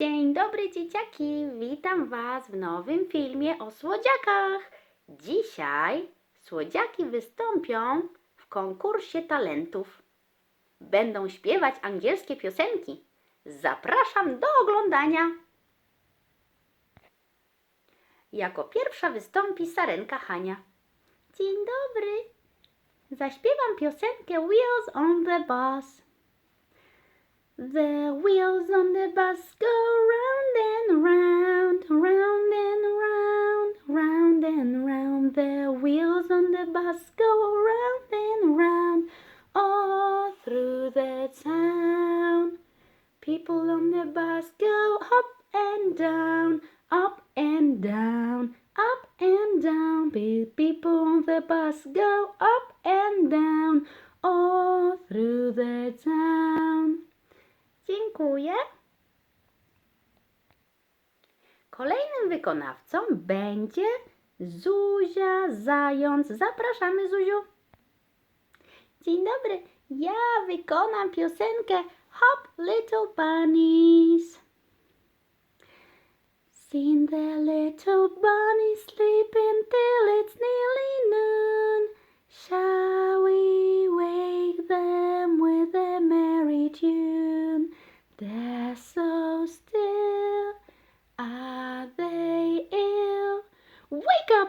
Dzień dobry dzieciaki, witam Was w nowym filmie o słodziakach. Dzisiaj słodziaki wystąpią w konkursie talentów. Będą śpiewać angielskie piosenki. Zapraszam do oglądania. Jako pierwsza wystąpi Sarenka Hania. Dzień dobry. Zaśpiewam piosenkę Wheels on the Bus. The wheels on the bus go round and round, round and round, round and round. The wheels on the bus go round and round, all through the town. People on the bus go up and down, up and down, up and down. People on the bus go up and down, all through the town. Dziękuję. Kolejnym wykonawcą będzie Zuzia Zając. Zapraszamy, Zuziu. Dzień dobry. Ja wykonam piosenkę Hop Little Bunnies. Sing the little bunnies sleep until it's nearly noon.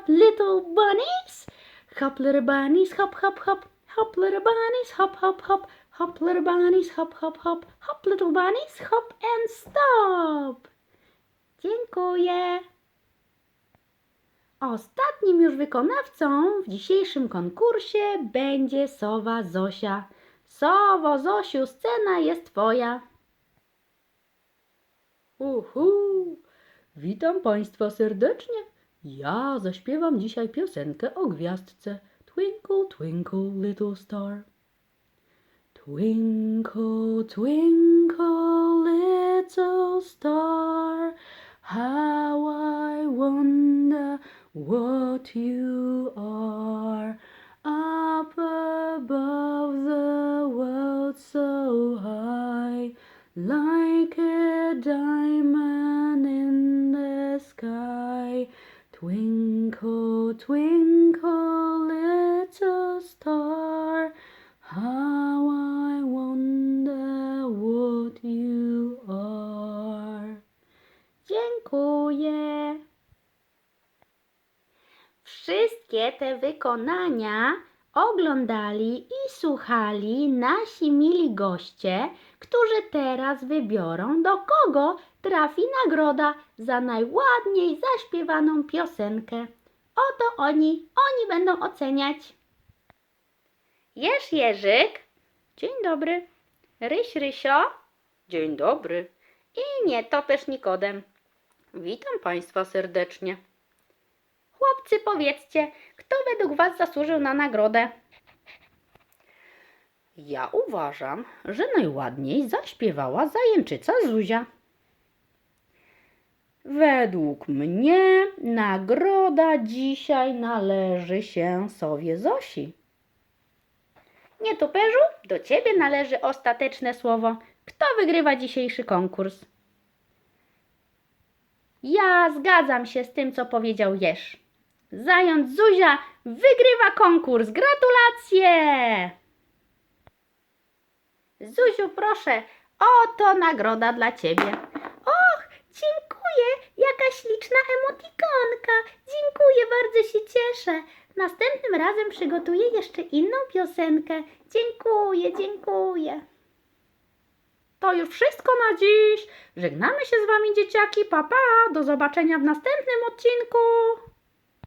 Little bunnies! Hop, little bunnies, hop, hop, hop. Hop, little bunnies, hop, hop, hop. Hop, little bunnies, hop, hop, hop. Hop, little bunnies, hop and stop. Dziękuję. Ostatnim już wykonawcą w dzisiejszym konkursie będzie sowa Zosia. Sowo, Zosiu, scena jest twoja. Uhu, witam Państwa serdecznie. Ja zaśpiewam dzisiaj piosenkę o gwiazdce Twinkle, twinkle, little star. Twinkle, twinkle, little star, how I wonder what you are. Up above the world so high, like a diamond Twinkle, twinkle, little star, how I wonder what you are. Dziękuję. Wszystkie te wykonania oglądali i słuchali nasi mili goście, którzy teraz wybiorą, do kogo trafi nagroda za najładniej zaśpiewaną piosenkę. Oto oni, oni będą oceniać. Jesz Jerzyk. Dzień dobry. Ryś Rysio. Dzień dobry. I nie topesz Nikodem. Witam Państwa serdecznie. Chłopcy, powiedzcie, kto według Was zasłużył na nagrodę? Ja uważam, że najładniej zaśpiewała zajęczyca Zuzia. Według mnie nagroda dzisiaj należy się sowie Zosi. Nie tuperzu, do Ciebie należy ostateczne słowo. Kto wygrywa dzisiejszy konkurs? Ja zgadzam się z tym, co powiedział Jerz. Zając Zuzia wygrywa konkurs. Gratulacje! Zuziu, proszę, oto nagroda dla ciebie. Och, dziękuję, jaka śliczna emotikonka. Dziękuję, bardzo się cieszę. Następnym razem przygotuję jeszcze inną piosenkę. Dziękuję, dziękuję. To już wszystko na dziś. Żegnamy się z wami, dzieciaki. Pa, pa. Do zobaczenia w następnym odcinku.